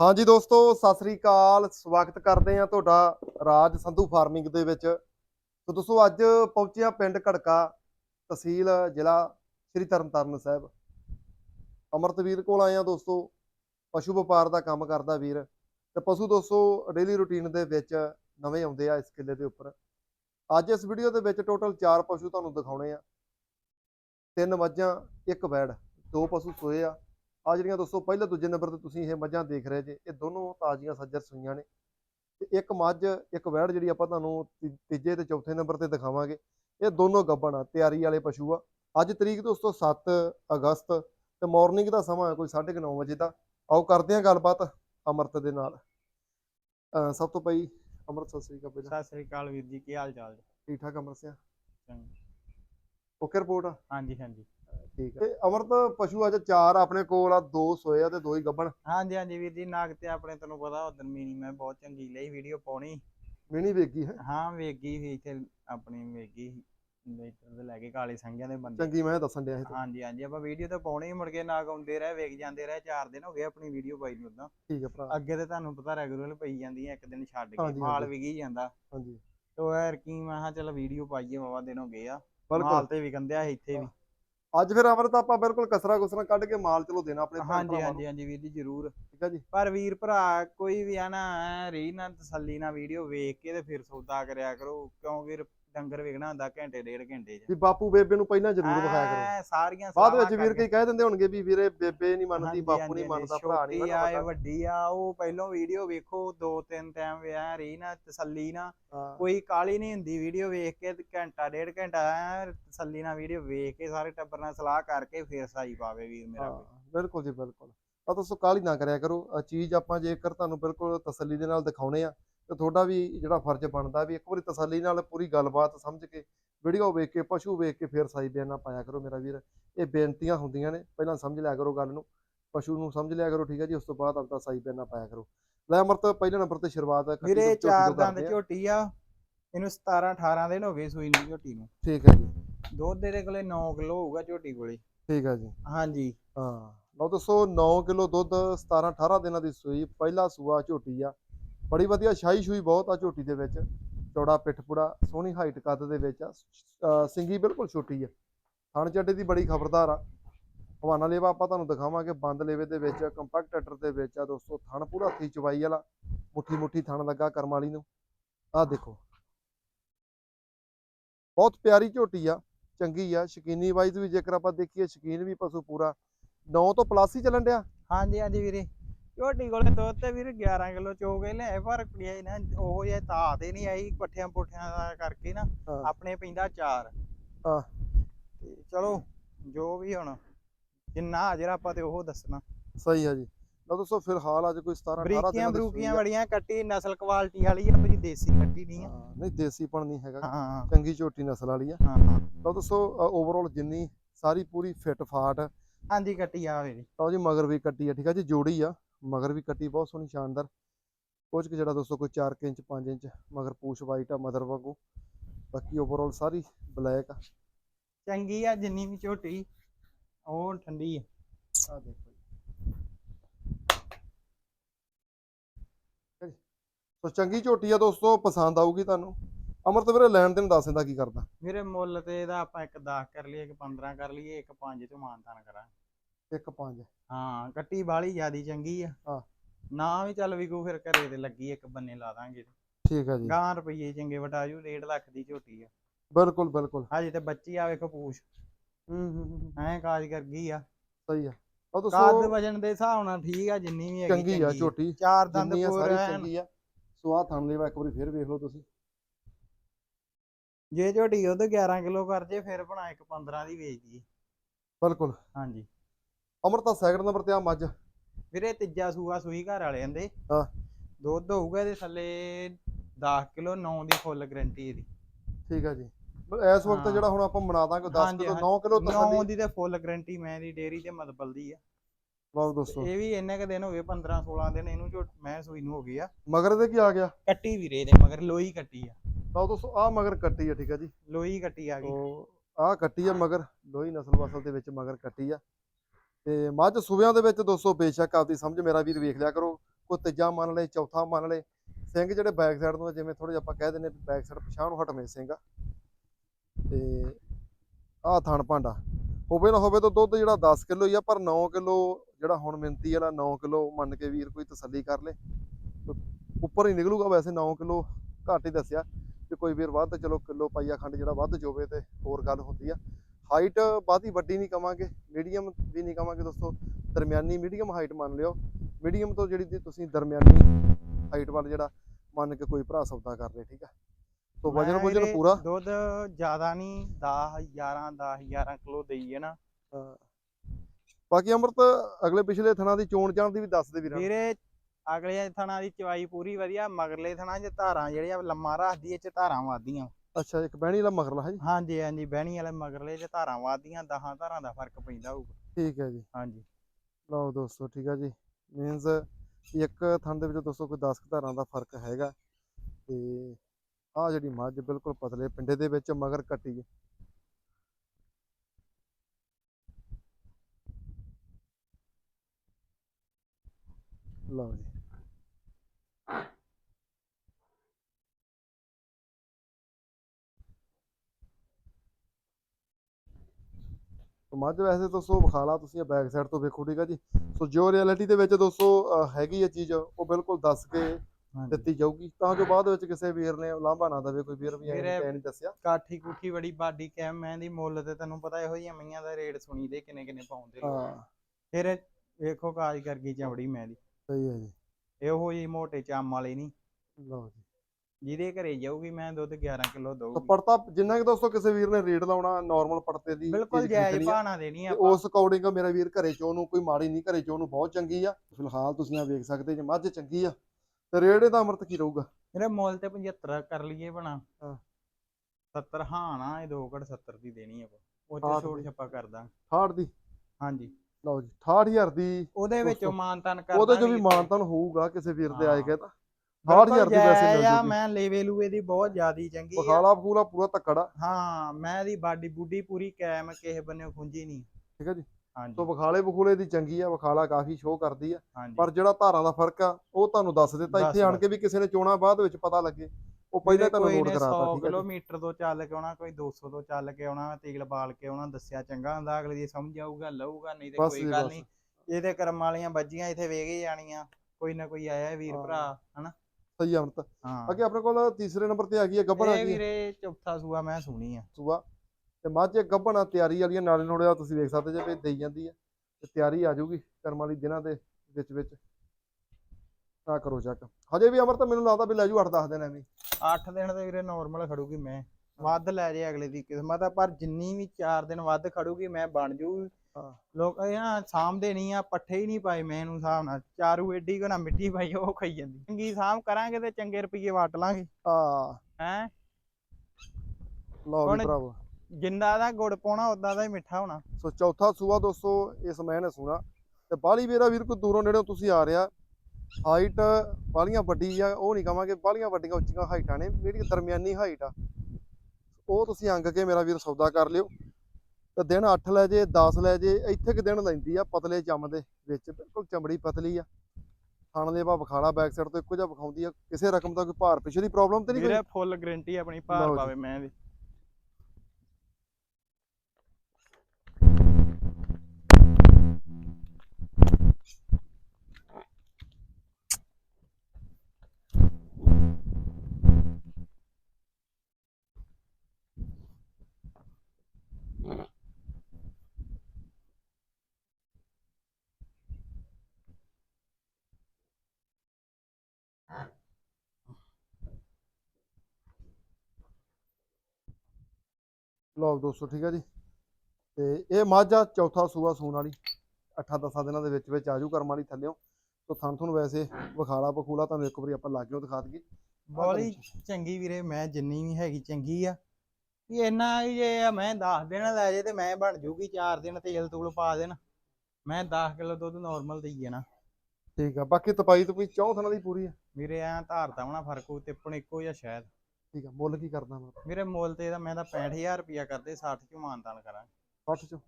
ਹਾਂਜੀ ਦੋਸਤੋ, ਸਤਿ ਸ੍ਰੀ ਅਕਾਲ। ਸਵਾਗਤ ਕਰਦੇ ਆ ਤੁਹਾਡਾ ਰਾਜ ਸੰਧੂ ਫਾਰਮਿੰਗ ਦੇ ਵਿੱਚ। ਸੋ ਦੋਸਤੋ, ਅੱਜ ਪਹੁੰਚੇ ਆ ਪਿੰਡ ਘੜਕਾ ਤਹਿਸੀਲ, ਜ਼ਿਲ੍ਹਾ ਸ੍ਰੀ ਤਰਨਤਾਰਨ ਸਾਹਿਬ। ਅਮਰਤਵੀਰ ਕੋਲ ਆਏ ਆ ਦੋਸਤੋ। ਪਸ਼ੂ ਵਪਾਰ ਦਾ ਕੰਮ ਕਰਦਾ ਵੀਰ। ਤੇ ਪਸ਼ੂ ਦੋਸਤੋ ਡੇਲੀ ਰੂਟੀਨ ਦੇ ਵਿੱਚ ਨਵੇਂ ਆਉਂਦੇ ਆ ਇਸ ਕਿੱਲੇ ਦੇ ਉੱਪਰ। ਅੱਜ ਇਸ ਵੀਡੀਓ ਦੇ ਵਿੱਚ ਟੋਟਲ 4 ਪਸ਼ੂ ਤੁਹਾਨੂੰ ਦਿਖਾਉਣੇ ਆ। ਤਿੰਨ ਮੱਝਾਂ, ਇੱਕ ਵੈੜ, ਦੋ ਪਸ਼ੂ ਸੋਏ ਆ। ਆ ਜਿਹੜੀਆਂ ਦੋਸਤੋ ਪਹਿਲੇ ਦੂਜੇ ਨੰਬਰ ਤੇ ਤੁਸੀਂ ਇਹ ਮੱਝਾਂ ਦੇਖ ਰਹੇ ਜੇ ਇਹ ਦੋਨੋਂ ਤਾਜ਼ੀਆਂ ਸੱਜਰ ਸੂਈਆਂ ਨੇ। ਤੇ ਇੱਕ ਮੱਝ ਇੱਕ ਵੈੜ ਜਿਹੜੀ ਆਪਾਂ ਤੁਹਾਨੂੰ ਤੀਜੇ ਤੇ ਚੌਥੇ ਨੰਬਰ ਤੇ ਦਿਖਾਵਾਂਗੇ। ਇਹ ਦੋਨੋਂ ਗੱਭਣ ਆ ਤਿਆਰੀ ਵਾਲੇ ਪਸ਼ੂ ਆ। ਅੱਜ ਤਰੀਕ ਦੋਸਤੋ 7 ਅਗਸਤ ਤੇ ਮਾਰਨਿੰਗ ਦਾ ਸਮਾਂ ਹੈ ਕੋਈ 9:30 ਵਜੇ ਦਾ। ਆਓ ਕਰਦੇ ਹਾਂ ਗੱਲਬਾਤ ਅਮਰਤ ਦੇ ਨਾਲ। ਸਭ ਤੋਂ ਪਹਿਲਾਂ ਅਮਰਤ ਸਤਿ ਸ੍ਰੀ ਅਕਾਲ ਸਤਿ ਸ੍ਰੀ ਅਕਾਲ ਵੀਰ ਜੀ ਕੀ ਹਾਲ ਚਾਲ? ਠੀਕ ਠਾਕ ਅਮਰ ਸਿਆ? ਚੰਗਾ। Okay report? ਹਾਂਜੀ ਹਾਂਜੀ। ਠੀਕ ਤੇ ਅਮਰਤ ਪਸ਼ੂ ਅੱਜ ਚਾਰ ਆਪਣੇ ਕੋਲ ਆ ਦੋ ਸੋਏ ਆ ਤੇ ਦੋ ਹੀ ਗੱਭਣ ਹਾਂਜੀ ਹਾਂਜੀ ਵੀਰ ਜੀ ਨਾਗ ਤੇ ਆਪਣੇ ਤੈਨੂੰ ਪਤਾ ਉਦੋਂ ਮੀਨੀ ਮੈਂ ਬਹੁਤ ਚੰਗੀ ਲਈ ਵੀਡੀਓ ਪਾਉਣੀ। ਮਿਣੀ ਵੇਗੀ ਹੈ? ਹਾਂ ਵੇਗੀ ਸੀ ਇੱਥੇ ਆਪਣੀ ਵੇਗੀ ਵੇਚਣ ਦੇ ਲੈ ਕੇ ਕਾਲੇ ਸੰਘਿਆਂ ਦੇ ਬੰਦੇ। ਚੰਗੀ ਮੈਂ ਦੱਸਣ ਡਿਆ ਤੈਨੂੰ। ਹਾਂਜੀ ਹਾਂਜੀ ਆਪਾਂ ਵੀਡੀਓ ਤਾਂ ਪਾਉਣੀ ਮੁੜ ਕੇ ਨਾਗ ਆਉਂਦੇ ਰਹੇ ਵੇਖ ਜਾਂਦੇ ਰਹੇ ਚਾਰ ਦਿਨ ਹੋ ਗਏ ਆਪਣੀ ਵੀਡੀਓ ਪਾਈ ਨੂੰ ਉਦਾਂ ਠੀਕ ਹੈ ਭਰਾ। ਅੱਗੇ ਤੇ ਤੁਹਾਨੂੰ ਪਤਾ ਰੈਗੂਲਰ ਪਈ ਜਾਂਦੀ ਹੈ ਇੱਕ ਦਿਨ ਛੱਡ ਕੇ ਹਾਂਜੀ, ਮਾਲ ਹਾਂਜੀ। ਵਿਗੀ ਜਾਂਦਾ। ਹਾਂਜੀ। ਤੋ ਯਾਰ ਕੀ ਮੈਂ ਕਿਹਾ ਚੱਲ ਵੀਡੀਓ ਪਾਈਏ ਵਾਵਾ ਦਿਨ ਹੋ ਗਏ ਆ। ਬਿਲਕੁਲ। ਮਾਲ ਤੇ ਵਿਕੰਦਿਆ ਇੱਥੇ ਵੀ। ਅੱਜ ਫਿਰ ਅਮਰਤ ਆਪਾਂ ਬਿਲਕੁਲ ਕਸਰਾ ਕੁਸਰਾ ਕੱਢ ਕੇ ਮਾਲ ਚਲੋ ਦੇਣਾ ਆਪਣੇ ਭੈਣ ਹਾਂਜੀ ਭਰਾਵਾਂ ਹਾਂਜੀ ਨੂੰ। ਹਾਂਜੀ ਵੀਰ ਜੀ ਜ਼ਰੂਰ। ਠੀਕ ਹੈ ਜੀ? ਪਰ ਵੀਰ ਭਰਾ ਕੋਈ ਵੀ ਆ ਨਾ ਐਂ ਰੀ ਨਾ ਤਸੱਲੀ ਨਾਲ ਵੀਡੀਓ ਵੇਖ ਕੇ ਤੇ ਫਿਰ ਸੌਦਾ ਕਰਿਆ ਕਰੋ ਕਿਉਂਕਿ ਰ- ਡੰਗਰ ਵੇਖਣਾ ਹੁੰਦਾ ਘੰਟੇ ਡੇਢ ਘੰਟੇ ਚ। ਵੀ ਬਾਪੂ ਬੇਬੇ ਨੂੰ ਪਹਿਲਾਂ ਜ਼ਰੂਰ ਵਿਖਾਇਆ ਕਰੋ। ਐਂ ਸਾਰੀਆਂ ਬਾਅਦ ਵਿੱਚ ਵੀਰ ਕਈ ਕਹਿ ਦਿੰਦੇ ਹੋਣਗੇ ਵੀ ਵੀਰੇ ਬੇਬੇ ਨਹੀਂ ਮੰਨਦੀ ਬਾਪੂ ਨਹੀਂ ਮੰਨਦਾ ਭਰਾ ਨਹੀਂ ਛੋਟੀ ਆ ਇਹ ਮੰਨਦਾ ਵੱਡੀ ਆ ਉਹ ਪਹਿਲੋਂ ਵੀਡੀਓ ਵੇਖੋ ਦੋ ਤਿੰਨ ਟਾਈਮ ਐ ਰੀ ਨਾ ਤਸੱਲੀ ਹਾਂ, ਕੋਈ ਕਾਲੀ ਨਹੀਂ ਹੁੰਦੀ ਵੀਡੀਓ ਵੇਖ ਕੇ ਤੇ ਘੰਟਾ ਡੇਢ ਘੰਟਾ ਐਂ ਤਸੱਲੀ ਨਾਲ ਵੀਡੀਓ ਵੇਖ ਕੇ ਸਾਰੇ ਟੱਬਰ ਨਾਲ ਸਲਾਹ ਕਰਕੇ ਫਿਰ ਸਾਈ ਪਾਵੇ ਵੀਰ ਮੇਰਾ ਹਾਂ, ਕੋਈ। ਬਿਲਕੁਲ ਜੀ ਬਿਲਕੁਲ। ਆ ਦੋਸਤੋ ਕਾਲੀ ਨਾ ਕਰਿਆ ਕਰੋ। ਆ ਚੀਜ਼ ਆਪਾਂ ਜੇਕਰ ਤੁਹਾਨੂੰ ਬਿਲਕੁਲ ਤਸੱਲੀ ਦੇ ਨਾਲ ਦਿਖਾਉਣੇ ਆ ਤੇ ਤੁਹਾਡਾ ਵੀ ਜਿਹੜਾ ਫਰਜ਼ ਬਣਦਾ ਵੀ ਇੱਕ ਵਾਰੀ ਤਸੱਲੀ ਨਾਲ ਪੂਰੀ ਗੱਲਬਾਤ ਸਮਝ ਕੇ ਵੀਡੀਓ ਵੇਖ ਕੇ ਪਸ਼ੂ ਵੇਖ ਕੇ ਫਿਰ ਸਾਈ ਬਿਆਨਾ ਪਾਇਆ ਕਰੋ ਮੇਰਾ ਵੀਰ। ਇਹ ਬੇਨਤੀਆਂ ਹੁੰਦੀਆਂ ਨੇ ਪਹਿਲਾਂ ਸਮਝ ਲਿਆ ਕਰੋ ਗੱਲ ਨੂੰ ਪਸ਼ੂ ਨੂੰ ਸਮਝ ਲਿਆ ਕਰੋ ਠੀਕ ਹੈ ਜੀ ਉਸ ਤੋਂ ਬਾਅਦ ਆਪਦਾ ਸਾਈ ਬਿਆਨਾ ਪਾਇਆ ਕਰੋ। ਲੈ ਅਮਰਤ ਪਹਿਲੇ ਨੰਬਰ ਤੇ ਸ਼ੁਰੂਆਤ ਕੱਟੀ ਵੀਰੇ ਚਾਰ ਦੰਦ। ਝੋਟੀ ਆ ਇਹਨੂੰ 17 18 ਦਿਨ ਹੋ ਗਏ ਸੂਈ ਨੂੰ ਝੋਟੀ ਨੂੰ। ਠੀਕ ਹੈ ਜੀ। ਦੁੱਧ ਇਹਦੇ ਕੋਲੇ 9 ਕਿਲੋ ਹੋਊਗਾ ਝੋਟੀ ਕੋਲੇ। ਠੀਕ ਹੈ ਜੀ। ਹਾਂਜੀ। ਹਾਂ ਲਓ ਦੱਸੋ 9 ਕਿਲੋ ਦੁੱਧ 17 18 ਦਿਨਾਂ ਦੀ ਸੂਈ ਪਹਿਲਾ ਸੂਆ ਝੋਟੀ ਆ। ਬੜੀ ਵਧੀਆ ਸ਼ਾਹੀ ਸ਼ੂਈ ਬਹੁਤ ਆ ਝੋਟੀ ਦੇ ਵਿੱਚ, ਚੌੜਾ ਪਿੱਠ ਪੁੜਾ ਸੋਹਣੀ ਹਾਈਟ ਕੱਦ ਦੇ ਵਿੱਚ ਆ ਸਿੰਗੀ ਬਿਲਕੁਲ ਛੋਟੀ ਆ। ਥਣ ਚੱਡੇ ਦੀ ਬੜੀ ਖਬਰਦਾਰ ਆ। ਹਵਾਨਾ ਲੇਵਾ ਆਪਾਂ ਤੁਹਾਨੂੰ ਦਿਖਾਵਾਂਗੇ, ਬੰਦ ਲੇਵੇ ਦੇ ਵਿੱਚ ਕੰਪੈਕਟ ਕੰਪੈਕਟਰ ਦੇ ਵਿੱਚ ਆ ਦੋਸਤੋ, ਥਣ ਪੂਰਾ ਹੱਥੀ ਚਵਾਈ ਵਾਲਾ, ਮੁੱਠੀ ਮੁੱਠੀ ਥਣ ਲੱਗਾ ਕਰਮ ਵਾਲੀ ਨੂੰ। ਆਹ ਦੇਖੋ। ਬਹੁਤ ਪਿਆਰੀ ਝੋਟੀ ਆ, ਚੰਗੀ ਆ, ਸ਼ਕੀਨੀ ਵਾਈਜ਼ ਵੀ ਜੇਕਰ ਆਪਾਂ ਦੇਖੀਏ, ਸ਼ਕੀਨ ਵੀ ਪਸ਼ੂ ਪੂਰਾ। 9 ਤੋਂ ਪਲੱਸ ਹੀ ਚੱਲਣ ਡਿਆ। ਹਾਂਜੀ ਹਾਂਜੀ ਵੀਰੇ। ਝੋਟੀ ਕੋਲੇ ਦੁੱਧ ਤੇ ਵੀਰ 11 ਕਿਲੋ ਚੋਗੇ ਲੈ ਪਰ ਕੁੜੀਆਂ ਨਾ ਉਹ ਜੇ ਤਾਂ ਤੇ ਨਹੀਂ ਆਈ ਪੱਠਿਆਂ ਪੁੱਠਿਆਂ ਦਾ ਕਰਕੇ ਨਾ ਹਾਂ। ਆਪਣੇ ਪੈਂਦਾ ਚਾਰ। ਹਾਂ। ਤੇ ਚਲੋ ਜੋ ਵੀ ਹੁਣ ਜਿੰਨਾ ਹਾਜ਼ਰ ਆਪਾਂ ਤੇ ਉਹ ਦੱਸਣਾ। ਸਹੀ ਆ ਜੀ। ਲਓ ਦੋਸਤੋ ਫਿਲਹਾਲ ਅੱਜ ਕੋਈ 17 18 ਬਰੀਕੀਆਂ ਦਿਨਾਂ ਦੀ ਸੂਈ ਬਰੂਕੀਆਂ ਆ। ਬੜੀਆਂ ਕੱਟੀ ਨਸਲ ਕੁਆਲਿਟੀ ਵਾਲੀ ਆ ਕੋਈ ਦੇਸੀ ਕੱਟੀ ਨਹੀਂ ਆ। ਹਾਂ, ਨਹੀਂ ਦੇਸੀਪਣ ਨਹੀਂ ਹੈਗਾ। ਹਾਂ ਚੰਗੀ ਝੋਟੀ ਨਸਲ ਵਾਲੀ ਆ। ਹਾਂ ਹਾਂ। ਲਓ ਦੋਸਤੋ ਓਵਰਆਲ ਜਿੰਨੀ ਸਾਰੀ ਪੂਰੀ ਫਿੱਟ ਫਾਟ ਹਾਂਜੀ ਕੱਟੀ ਆ ਵੀਰੇ। ਲਓ ਜੀ ਮਗਰ ਵੀ ਕੱਟੀ ਆ ਠੀਕ ਆ ਜੀ ਜੋੜੀ ਆ। ਮਗਰ ਵੀ ਕੱਟੀ ਬਹੁਤ ਸੋਹਣੀ ਸ਼ਾਨਦਾਰ। ਕੁਝ ਕਿ ਜਿਹੜਾ ਦੋਸਤੋ ਕੋਈ 4 ਇੰਚ 5 ਇੰਚ ਮਗਰ ਪੂਛ ਵਾਈਟ ਆ ਮਦਰ ਵਾਂਗੂ। ਬਾਕੀ ਓਵਰਆਲ ਸਾਰੀ ਬਲੈਕ ਆ। ਚੰਗੀ ਆ ਜਿੰਨੀ ਵੀ ਝੋਟੀ ਉਹ ਠੰਡੀ ਆ। ਆ ਦੇਖੋ। ਸੋ ਚੰਗੀ ਝੋਟੀ ਆ ਦੋਸਤੋ ਪਸੰਦ ਆਊਗੀ ਤੁਹਾਨੂੰ। ਅਮਰਤ ਵੀਰੇ ਲੈਣ ਦੇਣ ਦੱਸ ਦਿੰਦਾ ਕੀ ਕਰਦਾ। ਵੀਰੇ ਮੁੱਲ ਤੇ ਇਹਦਾ ਆਪਾਂ ਇੱਕ 10 ਕਰ ਲਈਏ ਇੱਕ 15 ਕਰ ਲਈਏ ਇੱਕ 5 ਤੋਂ ਮਾਨਤਾਨ ਕਰਾਂ ਇੱਕ ਪੰਜ। ਹਾਂ ਕੱਟੀ ਬਾਲੀ ਜਿਆਦੀ ਚੰਗੀ ਆ। ਹਾਂ। ਨਾ ਵੀ ਚੱਲ ਵੀ ਕੋ ਫਿਰ ਘਰੇ ਤੇ ਲੱਗੀ ਇੱਕ ਬੰਨੇ ਲਾ ਦਾਂਗੇ। ਠੀਕ ਆ ਜੀ। ਗਾਂ ਰੁਪਈਏ ਚੰਗੇ ਵਟਾਜੂ 1.5 ਲੱਖ ਦੀ ਝੋਟੀ ਆ। ਬਿਲਕੁਲ ਬਿਲਕੁਲ। ਹਜੇ ਤੇ ਬੱਚੀ ਆ ਵੇਖੋ ਪੂਛ ਹੂੰ ਹੂੰ ਐਂ ਕਾਜ ਕਰ ਗਈ ਆ। ਸਹੀ ਆ। ਉਹ ਕੱਦ ਦੱਸੋ ਵਜਨ ਦੇ ਹਿਸਾਬ ਨਾਲ ਠੀਕ ਆ ਜਿੰਨੀ ਵੀ ਹੈਗੀ ਚੰਗੀ ਆ ਝੋਟੀ। ਚਾਰ ਦੰਦ ਜਿੰਨੀ ਆ ਪੂਰ ਸਾਰੀ ਐਨ। ਚੰਗੀ ਆ। ਸੋ ਆ ਥਣ ਲੈਵਾ ਇੱਕ ਵਾਰੀ ਫੇਰ ਵੇਖ ਲਓ ਤੁਸੀਂ। ਜੇ ਝੋਟੀ ਉਹਦੇ 11 ਕਿਲੋ ਕਰ ਜੇ ਫਿਰ ਬਣਾ ਇੱਕ 15 ਦੀ ਵੇਚ ਦੀ ਬਿਲਕੁਲ। ਹਾਂਜੀ। ਅਮਰਤਾ ਸੈਕਿੰਡ ਨੰਬਰ ਤੇ ਆ ਮੱਝ। ਵੀਰੇ ਤੀਜਾ ਸੂਆ ਸੂਈ ਘਰ ਵਾਲਿਆਂ ਦੇ ਹਾਂ। ਦੁੱਧ ਹੋਊਗਾ ਇਹਦੇ ਥੱਲੇ 10 ਕਿਲੋ 9 ਦੀ ਫੁੱਲ ਗਰੰਟੀ ਇਹਦੀ। ਠੀਕ ਆ ਜੀ। ਇਸ ਵਕਤ। ਜਿਹੜਾ ਹੁਣ ਆਪਾਂ ਬਣਾ ਦਾਂਗੇ 10 ਹਾਂਜੀ, ਕਿਲੋ ਹਾਂਜੀ। 9 ਕਿਲੋ 9 ਤਸੱਲੀ ਦੀ ਤੇ ਫੁੱਲ ਗਰੰਟੀ ਮੈਂ ਦੀ ਡੇਰੀ ਤੇ ਮਤਬਲ ਦੀ ਆ। ਲਓ ਦੋਸਤੋ। ਇਹ ਵੀ ਇੰਨੇ ਕ ਦਿਨ ਹੋ ਗਏ 15 16 ਦਿਨ ਇਹਨੂੰ ਜੋ ਮੈਂ ਸੂਈ ਨੂੰ ਹੋ ਗਈ ਆ। ਮਗਰ ਦੇ ਕੀ ਆ ਗਿਆ? ਕੱਟੀ ਵੀਰੇ ਦੇ ਮਗਰ ਲੋਈ ਕੱਟੀ ਆ। ਲਓ ਦੋਸਤੋ ਆ ਮਗਰ ਕੱਟੀ ਆ ਠੀਕ ਆ ਜੀ। ਲੋਈ ਕੱਟੀ ਆ ਗਈ। ਆ ਕੱਟੀ ਆ ਮਗਰ ਲੋਹੀ ਨਸਲ ਵਸਲ ਦੇ ਵਿੱਚ ਮਗਰ ਕੱਟੀ ਆ। ਤੇ ਮੱਝ ਸੂਬਿਆਂ ਦੇ ਵਿੱਚ ਦੋਸਤੋ ਬੇਸ਼ੱਕ ਆਪਦੀ ਸਮਝ ਮੇਰਾ ਵੀਰ ਵੇਖ ਲਿਆ ਕਰੋ ਕੋਈ ਤੀਜਾ ਮੰਨ ਲਏ ਚੌਥਾ ਮੰਨ ਲਏ ਸਿੰਘ ਜਿਹੜੇ ਬੈਕ ਸਾਈਡ ਨੂੰ ਆ, ਜਿਵੇਂ ਥੋੜੇ ਆਪਾਂ ਕਹਿ ਦਿੰਦੇ ਬੈਕ ਸਾਈਡ ਪਛਾਣ ਨੂੰ ਹਟਵੇਂ ਸਿੰਘ ਆ। ਤੇ ਆਹ ਥਣ ਭਾਂਡਾ ਹੋਵੇ ਨਾ ਹੋਵੇ ਤਾਂ ਦੁੱਧ ਜਿਹੜਾ 10 ਕਿਲੋ ਹੀ ਆ ਪਰ 9 ਕਿਲੋ ਜਿਹੜਾ ਹੁਣ ਮਿੰਤੀ ਵਾਲਾ 9 ਕਿਲੋ ਮੰਨ ਕੇ ਵੀਰ ਕੋਈ ਤਸੱਲੀ ਕਰ ਲੇ। ਉੱਪਰ ਹੀ ਨਿਕਲੂਗਾ ਵੈਸੇ 9 ਕਿਲੋ ਘੱਟ ਹੀ ਦੱਸਿਆ ਤੇ ਕੋਈ ਵੀਰ ਵੱਧ ਚਲੋ ਕਿਲੋ ਪਾਈਆ ਖੰਡ ਜਿਹੜਾ ਵੱਧ ਜੋਵੇ ਤੇ ਹੋਰ ਗੱਲ ਹੁੰਦੀ ਆ। ਹਾਈਟ ਬਾਦੀ ਵੱਡੀ ਨਹੀਂ ਕਵਾਂਗੇ ਮੀਡੀਅਮ ਵੀ ਨਹੀਂ ਕਵਾਂਗੇ ਦੋਸਤੋ। ਦਰਮਿਆਨੀ ਮੀਡੀਅਮ ਹਾਈਟ ਮੰਨ ਲਿਓ। ਮੀਡੀਅਮ ਤੋਂ ਜਿਹੜੀ ਤੁਸੀਂ ਦਰਮਿਆਨੀ ਹਾਈਟ ਵੱਲ ਜਿਹੜਾ ਮੰਨ ਕੇ ਕੋਈ ਭਰਾ ਸੌਦਾ ਕਰ ਲੇ ਠੀਕ ਆ? ਤੋ ਵਜਨ ਵਜਨ ਪੂਰਾ? ਦੁੱਧ ਜ਼ਿਆਦਾ ਨਹੀਂ 10 11 10 11 ਕਿਲੋ ਦੇਈ ਹੈ। ਨਾ। ਬਾਕੀ ਅਮਰਤ ਅਗਲੇ ਪਿਛਲੇ ਥਣਾ ਦੀ ਚੋਣ ਜਾਣ ਦੀ ਵੀ ਦੱਸ ਦੇ ਵੀਰਾਂ। ਵੀਰੇ ਅਗਲੇ ਥਣਾ ਦੀ ਚਵਾਈ ਪੂਰੀ ਵਧੀਆ ਮਗਰਲੇ ਥਣਾ 'ਚ ਧਾਰਾਂ ਜਿਹੜੀਆਂ ਲੰਮਾ ਰੱਖਦੀ ਇਹ 'ਚ ਧਾਰਾਂ ਵਾਦੀਆਂ ਅੱਛਾ ਇੱਕ ਬਹਿਣੀ ਵਾਲਾ ਮਗਰਲਾ ਹੈ ਜੀ? ਹਾਂਜੀ ਹਾਂਜੀ ਬਹਿਣੀ ਵਾਲੇ ਮਗਰਲੇ 'ਚ ਧਾਰਾਂ ਵਾਦੀਆਂ 10 ਧਾਰਾਂ ਦਾ ਫ਼ਰਕ ਪੈਂਦਾ ਹੋਊਗਾ। ਠੀਕ ਹੈ ਜੀ। ਹਾਂਜੀ। ਲਓ ਦੋਸਤੋ ਠੀਕ ਆ ਜੀ। ਮੀਨਸ ਇੱਕ ਥਣ ਦੇ ਵਿੱਚ ਦੋਸਤੋ ਕੋਈ 10 ਧਾਰਾਂ ਦਾ ਫ਼ਰਕ ਹੈਗਾ। ਤੇ ਆਹ ਜਿਹੜੀ ਮੱਝ ਬਿਲਕੁਲ ਪਤਲੇ ਪਿੰਡੇ ਦੇ ਵਿੱਚ ਮਗਰ ਕੱਟੀ ਹੈ। ਲਓ ਜੀ। ਸੋ ਮੱਝ ਵੈਸੇ ਦੋਸਤੋ ਵਿਖਾ ਲਾ ਤੁਸੀਂ ਬੈਕ ਸਾਈਡ ਤੋਂ ਵੇਖੋ ਠੀਕ ਆ ਜੀ। ਸੋ ਜੋ ਰਿਐਲਿਟੀ ਦੇ ਵਿੱਚ ਦੋਸਤੋ ਹੈਗੀ ਹੈ ਚੀਜ਼ ਉਹ ਬਿਲਕੁਲ ਦੱਸ ਕੇ ਦਿੱਤੀ ਜਾਊਗੀ। ਤਾਂ ਜੋ ਬਾਅਦ ਵਿੱਚ ਕਿਸੇ ਵੀਰ ਨੇ ਲਾਂਭਾ ਨਾ ਦੇਵੇ ਕੋਈ ਵੀਰ ਵੀ ਐਂ ਨਹੀਂ ਦੱਸਿਆ। ਕਾਠੀ ਕੁੱਠੀ ਬੜੀ ਬਾਡੀ ਕੈਮ ਮੈਂ ਦੀ ਮੁੱਲ ਤੇ ਤੈਨੂੰ ਪਤਾ ਇਹੋ ਜਿਹੀਆਂ ਮਈਆਂ ਦਾ ਰੇਟ ਸੁਣੀ ਦੇ ਕਿੰਨੇ ਕਿੰਨੇ ਪਾਉਂਦੇ ਹਾਂ। ਫਿਰ ਵੇਖੋ ਕਾਜ ਕਰ ਗਈ ਚਮੜੀ ਮੈਂ ਦੀ ਸਹੀ ਹੈ ਜੀ। ਇਹੋ ਜਿਹੀ ਮੋਟੇ ਚੰਮ ਵਾਲੀ ਨਹੀਂ ਲਓ ਜੀ। ਜਿਹਦੇ ਘਰੇ ਜਾਊਗੀ ਮੈਂ ਦੁੱਧ 11 ਕਿਲੋ ਤਾਂ ਦਊਗੀ। ਪੜਤਾ ਜਿੰਨਾ ਕਿ ਦੋਸਤੋ ਕਿਸੇ ਵੀਰ ਨੇ ਰੇਟ ਲਾਉਣਾ ਨਾਰਮਲ ਪੜਤੇ ਦੀ ਬਿਲਕੁਲ ਚੀਜ਼ ਜਾਇਜ਼ ਖਰੀਦਣੀ ਆ। ਭਾਣਾ ਦੇਣੀ ਤੇ ਆਪਾਂ। ਉਸ ਅਕੋਰਡਿੰਗ ਮੇਰਾ ਵੀਰ ਘਰੇ ਚੋਂ ਨੂੰ ਕੋਈ ਮਾੜੀ ਨਹੀਂ ਘਰੇ ਚੋਂ ਨੂੰ ਬਹੁਤ ਚੰਗੀ ਆ। ਫਿਲਹਾਲ ਤੁਸੀਂ ਆ ਵੇਖ ਸਕਦੇ ਜੇ ਮੱਝ ਚੰਗੀ ਆ। ਤੇ ਰੇਟ ਇਹਦਾ ਅਮਰਤ ਕੀ ਰਹੂਗਾ? ਮੇਰੇ ਮੁੱਲ ਤੇ 75 ਕਰ ਲਈਏ ਬਣਾ ਹਾਂ। 70 ਹਾਂ ਨਾ ਇਹ ਦੋ ਘੜ 70 ਦੀ ਦੇਣੀ ਆਪਾਂ। ਉਹ ਹਾਂ ਚ ਛੋੜ ਤੇ- ਛੱਪਾ ਕਰ ਦਾਂ। 68 ਦੀ। ਹਾਂਜੀ। ਲਓ ਜੀ 68000 ਦੀ ਉਹਦੇ ਵਿੱਚੋਂ ਮਾਨਤਨ ਕਰ ਉਹਦੇ ਦਾਂਗੇ ਵੀ ਮਾਨਤਨ ਹੋਊਗਾ ਕਿਸੇ ਵੀਰ ਦੇ। ਆਏ ਗਏ ਤਾਂ। ਬਿਲਕੁਲ 68000 ਦੀ ਵੈਸੇ ਮਿਲ ਜੂਗੀ। ਮੈਂ ਲੇਵੇ ਲੂਵੇ ਦੀ ਬਹੁਤ ਜ਼ਿਆਦੀ ਚੰਗੀ ਆ। ਬਖਾਲਾ ਬਖੂਲਾ ਪੂਰਾ ਤੱਕੜਾ। ਹਾਂ ਮੈਂ ਦੀ ਬਾਡੀ ਬੁੱਡੀ ਪੂਰੀ ਕੈਮ ਕਿਸੇ ਬੰਨੇ ਖੁੰਜੀ ਨਹੀਂ। ਠੀਕ ਹੈ ਜੀ? ਹਾਂਜੀ। ਸੋ ਬਖਾਲੇ ਬਖੂਲੇ ਦੀ ਚੰਗੀ ਆ ਬਖਾਲਾ ਕਾਫੀ ਸ਼ੋਅ ਕਰਦੀ ਆ। ਪਰ ਜਿਹੜਾ ਧਾਰਾਂ ਦਾ ਫ਼ਰਕ ਆ ਉਹ ਤੁਹਾਨੂੰ ਦੱਸ ਦਿੱਤਾ। ਇੱਥੇ ਆਣ। ਕੇ ਵੀ ਕਿਸੇ ਨੇ ਚੋਣਾ ਬਾਅਦ ਵਿੱਚ ਪਤਾ ਲੱਗੇ। ਉਹ ਪਹਿਲਾਂ ਤੁਹਾਨੂੰ ਨੋਟ ਕਰਾਤਾ 100 ਠੀਕ ਹੈ ਜੀ? ਕਿਲੋਮੀਟਰ ਤੋਂ ਚੱਲ ਕੇ ਆਉਣਾ ਕੋਈ 200 ਤੋਂ ਚੱਲ ਕੇ ਆਉਣਾ ਤੇਲ ਬਾਲ ਕੇ ਆਉਣਾ ਦੱਸਿਆ ਚੰਗਾ ਹੁੰਦਾ ਅਗਲੇ ਦੀ ਸਮਝ ਆਊਗਾ ਲਊਗਾ ਨਹੀਂ ਤੇ ਕੋਈ ਗੱਲ। ਨਹੀਂ। ਇਹਦੇ ਕਰਮ ਵਾਲੀਆਂ ਵੱਜੀਆਂ ਇੱਥੇ ਹੀ ਜਾਣੀਆਂ। ਕੋਈ ਨਾ ਕੋਈ ਆਇਆ ਵੀਰ। ਭਰਾ ਹਨਾ? ਸਹੀ ਆ ਅਮਰਤ ਹਾਂ। ਅੱਗੇ ਆਪਣੇ ਕੋਲ ਤੀਸਰੇ ਨੰਬਰ ਤੇ ਆ ਗਈ ਹੈ ਗੱਬਣ ਆ। ਇਹ ਗਈ ਵੀਰੇ ਚੌਥਾ ਸੂਆ ਮੈਂ ਸੁਣੀ ਆ। ਸੂਆ। ਤੇ ਮੱਝ ਗੱਬਣ ਆ ਤਿਆਰੀ ਵਾਲੀਆਂ ਨਾਲੇ ਨੋੜੇ ਆ ਤੁਸੀਂ ਵੇਖ ਸਕਦੇ ਜੇ ਵੀ ਦੇਈ ਜਾਂਦੀ ਹੈ ਤੇ ਤਿਆਰੀ ਆ ਜਾਊਗੀ ਕਰਮ ਵਾਲੀ ਦਿਨਾਂ ਦੇ ਵਿੱਚ ਵਿੱਚ। ਨਾ ਕਰੋ ਚੱਕ ਹਜੇ ਵੀ ਅਮਰਤ ਮੈਨੂੰ ਲੱਗਦਾ ਵੀ ਲੈ ਜੂ 8-10 ਦਿਨ ਐਵੇਂ। 8 ਦਿਨ ਤੇ ਵੀਰੇ ਨਾਰਮਲ ਖੜੂਗੀ ਮੈਂ। ਵੱਧ ਲੈ ਜੇ ਅਗਲੇ ਦੀ ਕਿਸਮਤ ਆ ਪਰ ਜਿੰਨੀ ਵੀ 4 ਦਿਨ ਵੱਧ ਖੜੂਗੀ ਮੈਂ ਬਣ ਜੂ। ਲੋਕ ਇਹ ਨਾ ਸਾਂਭਦੇ ਨਹੀਂ ਆ ਪੱਠੇ ਹੀ ਨਹੀਂ ਪਾਏ ਮੈਂ ਇਹਨੂੰ ਹਿਸਾਬ ਨਾਲ। ਚਾਰੂ ਏਡੀ ਕੋ ਨਾ ਮਿੱਟੀ ਪਾਈ ਉਹ ਖਾਈ ਜਾਂਦੀ। ਚੰਗੀ ਸਾਂਭ ਕਰਾਂਗੇ ਤੇ ਚੰਗੇ ਰੁਪਈਏ ਵਟ ਲਾਂਗੇ। ਆ ਹੈ? ਲਓ ਵੀ ਹੁਣ- ਭਰਾਵੋ। ਜਿੰਦਾ ਦਾ ਗੁੜ ਪਾਉਣਾ ਉਦਾਂ ਦਾ ਹੀ ਮਿੱਠਾ ਹੋਣਾ। ਸੋ ਚੌਥਾ ਸੂਆ ਦੋਸਤੋ ਇਸ ਮੈਂ ਨੇ ਸੁਣਾ। ਤੇ ਬਾਲੀ ਵੀਰਾ ਵੀਰ ਕੋਈ ਦੂਰੋਂ ਨੇੜੋਂ ਤੁਸੀਂ ਆ ਰਿਹਾ। ਹਾਈਟ ਬਾਲੀਆਂ ਵੱਡੀ ਆ ਉਹ ਨਹੀਂ ਕਵਾਂਗੇ। ਬਾਲੀਆਂ ਵੱਡੀਆਂ ਉੱਚੀਆਂ ਹਾਈਟਾਂ ਨੇ। ਮੇਰੀ ਦਰਮਿਆਨੀ ਹਾਈਟ ਆ। ਉਹ ਤੁਸੀਂ ਅੰਗ ਕੇ ਮੇਰਾ ਵੀਰ ਸੌਦਾ ਕਰ ਲਿਓ। ਤੇ ਦਿਨ 8 ਲੈ ਜੇ 10 ਲੈ ਜੇ ਇੱਥੇ ਕਿ ਦਿਨ ਲੈਂਦੀ ਆ ਪਤਲੇ ਚੰਮ ਦੇ ਵਿੱਚ ਬਿਲਕੁਲ ਚਮੜੀ ਪਤਲੀ ਆ। ਥਣ ਦੇ ਭਾ ਵਿਖਾਲਾ ਬੈਕ ਸਾਈਡ ਤੋਂ ਇੱਕੋ ਜਿਹਾ ਵਿਖਾਉਂਦੀ ਆ ਕਿਸੇ ਰਕਮ ਦਾ ਕੋਈ ਭਾਰ ਪਿਛੇ ਦੀ ਪ੍ਰੋਬਲਮ ਤੇ ਨਹੀਂ ਕੋਈ? ਵੀਰੇ ਫੁੱਲ ਗਰੰਟੀ ਆਪਣੀ ਭਾਰ। ਪਾਵੇ ਮੈਂ ਦੀ ਲਓ ਦੋਸਤੋ ਠੀਕ ਹੈ ਜੀ। ਤੇ ਇਹ ਮੱਝ ਚੌਥਾ ਸੂਆ ਸੂਣ ਵਾਲੀ। 8-10 ਦਿਨਾਂ ਦੇ ਵਿੱਚ ਵਿੱਚ ਆਜੂ ਕਰਮ ਵਾਲੀ ਥੱਲਿਓ। ਤੋ ਥਣ ਤੁਹਾਨੂੰ ਵੈਸੇ ਵਿਖਾਲਾ ਬਖੂਲਾ ਤੁਹਾਨੂੰ ਇੱਕ ਵਾਰੀ ਆਪਾਂ ਲਾਗਿਓ ਦਿਖਾ ਦਈਏ। ਬੋਲੀ ਚੰਗੀ ਵੀਰੇ ਮੈਂ ਜਿੰਨੀ ਵੀ ਹੈਗੀ ਚੰਗੀ ਆ। ਵੀ ਇੰਨਾ ਜੇ ਮੈਂ 10 ਦਿਨ ਲੈ ਜੇ ਤੇ ਮੈਂ ਬਣ ਜੂਗੀ 4 ਦਿਨ ਤੇਲ ਤੂਲ ਪਾ ਦੇਣ। ਮੈਂ 10 ਕਿਲੋ ਦੁੱਧ ਨਾਰਮਲ ਦੇਈ ਜਾਣਾ। ਠੀਕ ਆ ਬਾਕੀ ਤਪਾਈ ਤਪਈ ਚੌਂ ਥਣਾਂ ਦੀ ਪੂਰੀ ਆ। ਵੀਰੇ ਐ ਧਾਰ ਤਾਂ ਹੋਣਾ ਫ਼ਰਕ ਉਹ ਤਿੱਪਣ ਇੱਕੋ ਜਿਹਾ ਸ਼ਾਇਦ। ਠੀਕ ਆ ਮੁੱਲ ਕੀ ਕਰਦਾ ਮੈਂ? ਵੀਰੇ ਮੁੱਲ ਤੇ ਇਹਦਾ ਮੈਂ ਤਾਂ 65000 ਰੁਪਿਆ ਕਰਦੇ 60 ਚ ਮਾਨਤਾਨ ਕਰਾਂਗੇ। 60 ਚੋਂ?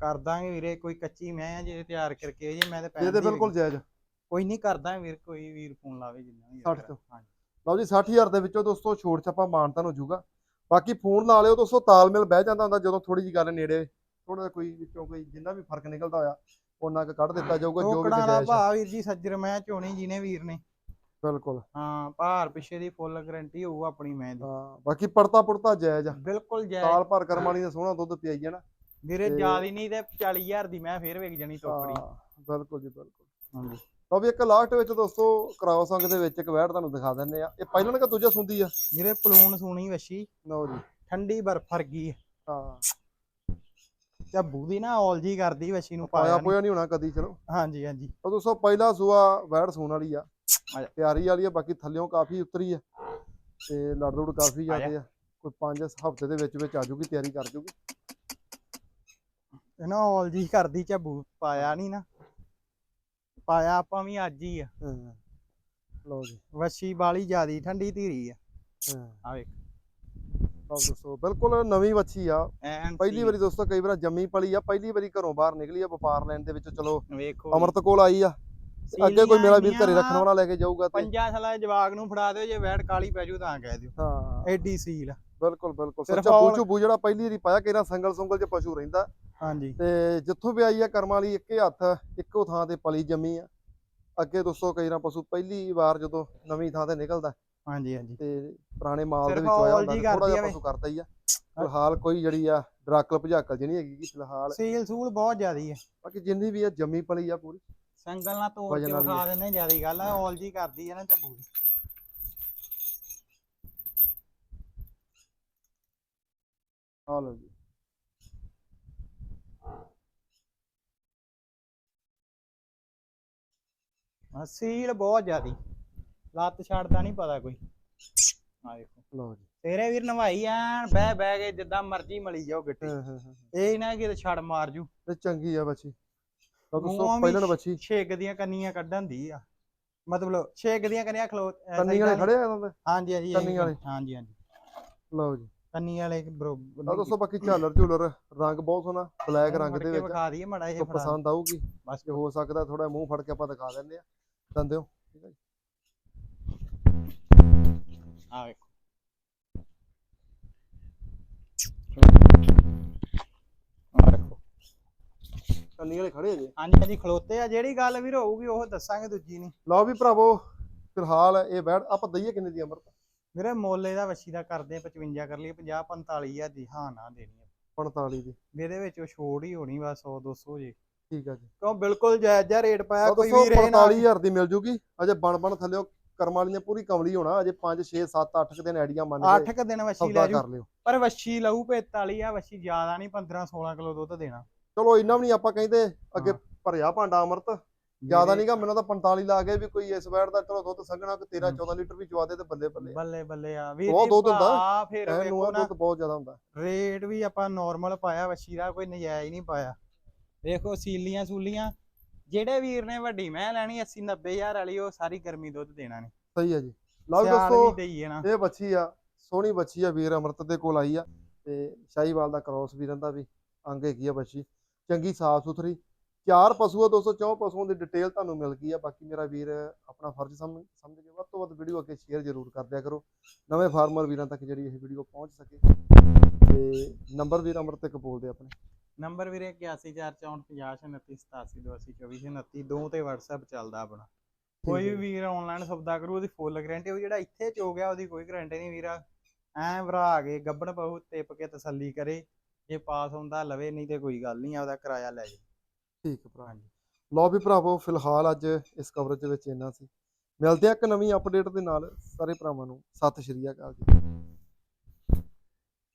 ਕਰ ਦਾਂਗੇ ਵੀਰੇ ਕੋਈ ਕੱਚੀ ਮੈਂ ਆ ਜੇ ਤਿਆਰ ਕਰਕੇ ਜੇ ਮੈਂ ਤੇ ਇਹ ਤੇ ਬਿਲਕੁਲ ਜਾਇਜ਼ ਕੋਈ ਨਹੀਂ ਕਰਦਾ ਵੀਰ ਕੋਈ ਵੀਰ ਫੋਨ ਲਾਵੇ ਜਿੰਨਾ ਵੀ 60 ਚੋਂ। ਹਾਂਜੀ। ਲਓ ਜੀ 60000 ਦੇ ਵਿੱਚੋਂ ਦੋਸਤੋ ਛੋੜ ਛੱਪਾ ਮਾਨਤਾਨ ਹੋ ਜਾਊਗਾ। ਬਾਕੀ ਫੋਨ ਲਾ ਲਿਓ ਦੋਸਤੋ ਤਾਲਮੇਲ ਬਹਿ ਜਾਂਦਾ ਹੁੰਦਾ ਜਦੋਂ ਥੋੜੀ ਜੀ ਗੱਲ ਨੇੜੇ ਥੋੜਾ ਕੋਈ ਵਿੱਚੋਂ ਕੋਈ ਜਿੰਨਾ ਵੀ ਫ਼ਰਕ ਨਿਕਲਦਾ ਹੋਇਆ ਉਹਨਾਂ ਕ ਕੱਢ ਦਿੱਤਾ ਜਾਊਗਾ ਜੋ ਵੀ ਗੁੰਜਾਇਸ਼ ਹੈ ਵੀਰ ਜੀ ਸੱਜਰ ਮੈਂ ਚੋਣੀ ਜਿਹਨੇ ਵੀਰ ਨੇ। ਬਿਲਕੁਲ। ਹਾਂ ਭਾਰ ਪਿੱਛੇ ਦੀ ਫੁੱਲ ਗਾਰੰਟੀ ਹੋਊ ਆਪਣੀ ਮੈਂ ਦੀ ਹਾਂ ਬਾਕੀ ਪੜਤਾ ਪੁੜਤਾ ਜਾਇਜ਼ ਆ। ਬਿਲਕੁਲ ਜੈ ਸਾਲ ਭਰ ਕਰਮ ਵਾਲੀ ਨੇ ਸੋਹਣਾ ਦੁੱਧ ਪਿਆਈ ਜਾਣਾ ਵੀਰੇ ਤੇ- ਜਿਆਦੀ ਨਹੀਂ ਤੇ 40000 ਦੀ ਮੈਂ ਫੇਰ ਵੇਚ ਜਾਣੀ ਟੋਕਰੀ ਹਾਂ ਬਿਲਕੁਲ ਜੀ ਬਿਲਕੁਲ। ਹਾਂਜੀ। ਲਓ ਵੀ ਇੱਕ ਲਾਸਟ ਵਿੱਚ ਦੋਸਤੋ ਕ੍ਰਾਸ ਅੰਗ ਦੇ ਵਿੱਚ ਇੱਕ ਵੈੜ ਤੁਹਾਨੂੰ ਦਿਖਾ ਦਿੰਨੇ ਆ। ਇਹ ਪਹਿਲਾਂ ਨਾ ਦੂਜਾ ਸੁੰਦੀ ਆ? ਵੀਰੇ ਪਲੂਣ ਸੂਣੀ ਵਸ਼ੀ ਲਓ ਜੀ। ਠੰਡੀ ਬਰਫ ਵਰਗੀ ਹਾਂ। ਝੱਬੂ ਦੀ ਨਾ ਔਲਜੀ ਕਰਦੀ ਵਸ਼ੀ ਨੂੰ ਪਾਇਆ ਪਾਇਆ ਨਹੀਂ ਹੋਣਾ ਕਦੀ ਚਲੋ। ਹਾਂਜੀ ਹਾਂਜੀ। ਤਾਂ ਦੋਸਤੋ ਪਹਿਲਾ ਸੂਆ ਵੈੜ ਸੂਣ ਵਾਲੀ ਆ। ਤਿਆਰੀ ਵਾਲੀ ਆ ਬਾਕੀ ਥੱਲਿਓਂ ਕਾਫੀ ਉਤਰੀ ਆ। ਤੇ ਲੜ ਲੁੜ ਕਾਫੀ ਆ ਜਾ। ਜਾਂਦੇ ਆ। ਕੋਈ 5 ਹਫ਼ਤੇ ਦੇ ਵਿੱਚ ਵਿੱਚ ਆ ਜੂਗੀ ਤਿਆਰੀ ਕਰ ਜੂਗੀ। ਇਹ ਨਾ ਔਲਜੀ ਕਰਦੀ ਝੱਬੂ ਪਾਇਆ ਨਹੀਂ ਨਾ ਪਾਇਆ ਆਪਾਂ ਵੀ ਅੱਜ ਹੀ ਆ। ਲਓ ਜੀ। ਵਸ਼ੀ ਬਾਲੀ ਜਿਆਦੀ ਠੰਡੀ ਧੀਰੀ ਆ। ਆ ਵੇਖ। ਲਓ ਦੋਸਤੋ ਬਿਲਕੁਲ ਨਵੀਂ ਵੱਛੀ ਆ। ਪਹਿਲੀ। ਵਾਰੀ ਦੋਸਤੋ ਕਈ ਵਾਰ ਜੰਮੀ ਪਲੀ ਆ ਪਹਿਲੀ ਵਾਰੀ ਘਰੋਂ ਬਾਹਰ ਨਿਕਲੀ ਆ ਵਪਾਰ ਲੈਣ ਦੇ ਵਿੱਚ। ਚਲੋ ਵੇਖੋ ਅਮਰਤ ਕੋਲ ਆਈ ਆ। ਅੱਗੇ ਕੋਈ ਮੇਰਾ ਵੀਰ ਘਰੇ ਰੱਖਣ ਵਾਲਾ ਲੈ ਕੇ ਜਾਊਗਾ ਤੇ ਪੰਜਾਂ ਸਾਲਾਂ ਦੇ ਜਵਾਗ ਨੂੰ ਫੜਾ ਦਿਓ ਜੇ ਵੈੜ ਕਾਲੀ ਪੈ ਜੂ ਤਾਂ ਕਹਿ ਦਿਓ। ਹਾਂ। ਐਡੀ ਸੀਲ। ਬਿਲਕੁਲ ਬਿਲਕੁਲ। ਸੱਚਾ ਬੂਚੂ ਬੂ ਜਿਹੜਾ ਪਹਿਲੀ ਵਾਰੀ ਪਾਇਆ ਕਿਹੜਾ ਸੰਗਲ ਸੰਗਲ ਚ ਪਸ਼ੂ ਰਹਿੰਦਾ। ਹਾਂਜੀ। ਤੇ ਜਿੱਥੋਂ ਵੀ ਆਈ ਆ ਕਰਮਾਂ ਵਾਲੀ ਇੱਕੇ ਹੱਥ ਇੱਕੋ ਥਾਂ ਤੇ ਪਲੀ ਜੰਮੀ ਆ। ਅੱਗੇ ਦੋਸਤੋ ਕਈ ਨਾ ਪਸ਼ੂ ਪਹਿਲੀ ਵਾਰ ਜਦੋਂ ਨਵੀਂ ਥਾਂ ਤੇ ਨਿਕਲਦਾ। ਹਾਂਜੀ ਹਾਂਜੀ। ਤੇ ਪੁਰਾਣੇ ਮਾਲ ਦੇ ਵਿੱਚੋਂ ਆਇਆ ਹੁੰਦਾ ਥੋੜਾ ਜਿਹਾ ਪਸ਼ੂ ਕਰਦਾ ਹੀ ਆ। ਫਿਲਹਾਲ ਕੋਈ ਜਿਹੜੀ ਆ ਡਰਾਕਲ ਭਜਾਕਲ ਜਿਹੀ ਨਹੀਂ ਹੈਗੀ ਫਿਲਹਾਲ। ਸੀਲ ਸੂਲ ਬਹੁਤ ਜ਼ਿਆਦੀ ਹੈ ਬਾਕੀ ਜਿੰਨੀ ਵੀ ਆ ਜੰਮੀ ਪਲੀ ਆ ਪੂਰੀ। ਸੰਗਲ ਨਾਲ ਤੋੜ ਵਜਨ ਕੇ ਵਾਲੀ ਵਿਖਾ ਦਿੰਦੇ ਜਿਆਦੀ ਗੱਲ ਆ ਔਲਜੀ ਕਰਦੀ ਹੈ ਨਾ ਝੱਬੂ ਦੀ। ਆ ਲਓ ਜੀ। ਹਾਂ, ਸੀਲ ਬਹੁਤ ਜ਼ਿਆਦੀ। ਲੱਤ ਛੱਡਦਾ ਨਹੀਂ ਪਤਾ ਕੋਈ। ਆ ਦੇਖੋ। ਲਓ ਜੀ। ਤੇਰੇ ਵੀਰ ਨਵਾਈ ਐਨ ਬਹਿ ਬਹਿ ਕੇ ਜਿੱਦਾਂ ਮਰਜ਼ੀ ਮਲੀ ਜਾਓ ਗੱਟੀ ਹਾਂ ਹਾਂ ਹਾਂ ਇਹ ਨਾ ਕਿ ਛੜ ਮਾਰ ਜੂ। ਤੇ ਚੰਗੀ ਆ ਬੱਚੀ। ਤਾਂ ਦੋਸਤੋ ਪਹਿਲਣ ਬੱਚੀ ਛੇਕ ਦੀਆਂ ਕੰਨੀਆਂ ਕੱਢਣ ਦੀ ਆ। ਮਤਲਬ ਛੇਕ ਦੀਆਂ ਕੰਨੀਆਂ ਖਲੋ ਕੰਨੀ ਵਾਲੇ ਖੜੇ ਆ ਇਹਨਾਂ ਦੇ ਹਾਂਜੀ ਹਾਂਜੀ ਕੰਨੀ ਵਾਲੇ। ਹਾਂਜੀ ਹਾਂਜੀ। ਲਓ ਜੀ। ਕੰਨੀ ਵਾਲੇ ਬਰੋਬਰ ਦੋਸਤੋ ਬਾਕੀ ਝਾਲਰ ਝੂਲਰ ਰੰਗ ਬਹੁਤ ਸੋਹਣਾ ਬਲੈਕ ਰੰਗ ਦੇ ਵਿੱਚ। ਵਿਖਾ ਦਈਏ ਮੜਾ ਇਹ ਪਸੰਦ ਆਊਗੀ ਬਸ ਜੇ ਹੋ ਸਕਦਾ ਥੋੜਾ ਮੂੰਹ ਫੜ ਕੇ ਆਪਾਂ ਦਿਖਾ ਦਿੰਦੇ ਆ। ਦੰਦਿਓ ਠੀਕ ਹੈ ਜੀ ਆ ਵੇਖੋ। ਕੰਨੀ ਵਾਲੇ ਖੜੇ ਜੇ ਹਾਂਜੀ ਹਾਂਜੀ ਖਲੋਤੇ ਆ। ਜਿਹੜੀ ਗੱਲ ਵੀਰ ਹੋਊਗੀ ਉਹ ਦੱਸਾਂਗੇ ਦੂਜੀ ਨਹੀਂ ਲਓ ਵੀ ਭਰਾਵੋ ਫਿਲਹਾਲ ਇਹ ਬੈਠ ਆਪਾਂ ਦਈਏ ਕਿੰਨੇ ਦੀ ਅਮਰਤ? ਵੀਰੇ ਮੋਲੇ ਦਾ ਵੱਛੀ ਦਾ ਕਰਦੇ ਆ 55 ਕਰ ਲਈ 50 45 ਹਜ਼ਾਰ ਦੀ ਹਾਂ ਨਾ ਦੇਣੀ ਆ। 45 ਦੀ। ਵੀ ਇਹਦੇ ਵਿੱਚ ਉਹ ਛੋੜ ਹੀ ਹੋਣੀ ਬਸ 100 200 ਜੇ। ਠੀਕ ਆ ਜੀ। ਕਿਉਂ ਬਿਲਕੁਲ ਜਾਇਜ਼ ਜਿਹਾ ਰੇਟ ਪਾਇਆ ਕੋਈ ਇਹ ਨਾ 45000 ਦੀ ਮਿਲ ਜੂਗੀ। ਅਜੇ ਬਣ ਬਣ ਥੱਲਿਓ ਕਰਮ ਵਾਲੀਆਂ ਪੂਰੀ ਕਮਲੀ ਹੋਣਾ ਅਜੇ 5 6 7 8 ਦਿਨ ਐਡੀਆਂ ਮੰਨ ਕੇ 8 ਕ ਦਿਨ ਵੱਛੀ ਸੌਦਾ ਲੈ ਜੂ ਪਰ ਵੱਛੀ ਲਊ 45 ਆ ਵੱਛੀ ਜ਼ਿਆਦਾ ਨਹੀਂ 15 16 ਕਿਲੋ ਦੁੱਧ ਦੇਣਾ। ਚਲੋ ਇੰਨਾ ਵੀ ਨਹੀਂ ਆਪਾਂ ਕਹਿੰਦੇ ਅੱਗੇ। ਭਰਿਆ ਭਾਂਡਾ ਅਮਰਤ। ਜ਼ਿਆਦਾ ਨਹੀਂਗਾ ਮੈਨੂੰ ਤਾਂ 45 ਲਾ ਕੇ ਵੀ ਕੋਈ ਇਸ ਵੈਟ ਦਾ ਚਲੋ ਦੁੱਧ ਸੰਘਣਾ ਕਿ 13 ਹਮ। 14 ਲੀਟਰ ਵੀ ਚਵਾ ਦੇ ਤੇ ਬੱਲੇ ਬੱਲੇ। ਬੱਲੇ ਬੱਲੇ ਆ। ਬਹੁਤ ਜੀ ਦੁੱਧ ਹੁੰਦਾ। ਭਾ ਫਿਰ ਵੇਖੋ ਆ ਨਾ। ਦੁੱਧ ਬਹੁਤ ਜ਼ਿਆਦਾ ਹੁੰਦਾ। ਰੇਟ ਵੀ ਆਪਾਂ ਨਾਰਮਲ ਪਾਇਆ ਵੱਛੀ ਦਾ ਕੋਈ ਨਜਾਇਜ਼ ਨਹੀਂ ਪਾਇਆ। ਵੇਖੋ ਸੀਲੀਆਂ ਸੂਲੀਆਂ ਜਿਹੜੇ ਵੀਰ ਨੇ ਵੱਡੀ ਮੈਂ ਲੈਣੀ 80 90000 ਵਾਲੀ ਉਹ ਸਾਰੀ ਗਰਮੀ ਦੁੱਧ ਦੇਣਾ ਨੇ। ਸਹੀ ਹੈ ਜੀ। ਲਓ ਵੀ ਦੋਸਤੋ ਵੀ ਇਹ ਬੱਚੀ ਆ ਸੋਹਣੀ ਬੱਚੀ ਆ ਵੀਰ ਅਮਰਤ ਦੇ ਕੋਲ ਆਈ ਆ। ਤੇ ਸ਼ਾਹੀਵਾਲ ਦਾ ਕ੍ਰੋਸ ਵੀਰਾਂ ਦਾ ਵੀ ਅੰਗ ਹੈਗੀ ਆ ਬੱਚੀ। ਚੰਗੀ ਸਾਫ਼ ਸੁਥਰੀ। ਚਾਰ ਪਸ਼ੂ ਆ ਦੋਸਤੋ ਚੌਂ ਪਸ਼ੂਆਂ ਦੀ ਡਿਟੇਲ ਤੁਹਾਨੂੰ ਮਿਲ ਗਈ ਆ। ਬਾਕੀ ਮੇਰਾ ਵੀਰ ਆਪਣਾ ਫਰਜ਼ ਸਮਝ ਸਮਝ ਕੇ ਵੱਧ ਤੋਂ ਵੱਧ ਵੀਡੀਓ ਅੱਗੇ ਸ਼ੇਅਰ ਜ਼ਰੂਰ ਕਰ ਦਿਆ ਕਰੋ। ਨਵੇਂ ਫਾਰਮਰ ਵੀਰਾਂ ਤੱਕ ਜਿਹੜੀ ਇਹ ਵੀਡੀਓ ਪਹੁੰਚ ਸਕੇ। ਤੇ ਨੰਬਰ ਵੀਰ ਅਮਰਤ ਇੱਕ ਬੋਲਦੇ ਆਪਣੇ। ਨੰਬਰ ਵੀਰੇ 8144502987 ਦੋ ਤੇ WhatsApp ਚੱਲਦਾ ਆਪਣਾ। ਕੋਈ ਵੀ ਵੀਰ ਆਨਲਾਈਨ ਸੌਦਾ ਕਰੂ ਉਹਦੀ ਫੁੱਲ ਗਾਰੰਟੀ ਉਹ ਜਿਹੜਾ ਇੱਥੇ ਚੋ ਗਿਆ ਉਹਦੀ ਕੋਈ ਗਾਰੰਟੀ ਨਹੀਂ ਵੀਰਾ। ਐ ਭਰਾ ਕੇ ਗੱਬਣ ਪਹੂ ਟਿਪ ਕੇ ਤਸੱਲੀ ਕਰੇ। ਜੇ ਪਾਸ ਹੁੰਦਾ ਲਵੇ, ਨਹੀਂ ਤੇ ਕੋਈ ਗੱਲ ਨਹੀਂ, ਆਪਦਾ ਕਿਰਾਇਆ ਲੈ ਜੇ ਠੀਕ ਹੈ ਭਰਾ ਹਾਂਜੀ ਲਓ ਵੀ ਭਰਾਵੋ, ਫਿਲਹਾਲ ਅੱਜ ਇਸ ਕਵਰੇਜ ਦੇ ਵਿੱਚ ਇੰਨਾ ਸੀ। ਮਿਲਦੇ ਆ ਇੱਕ ਨਵੀਂ ਅਪਡੇਟ ਦੇ ਨਾਲ, ਸਾਰੇ ਭਰਾਵਾਂ ਨੂੰ। ਸਤਿ ਸ਼੍ਰੀ ਅਕਾਲ ਜੀ।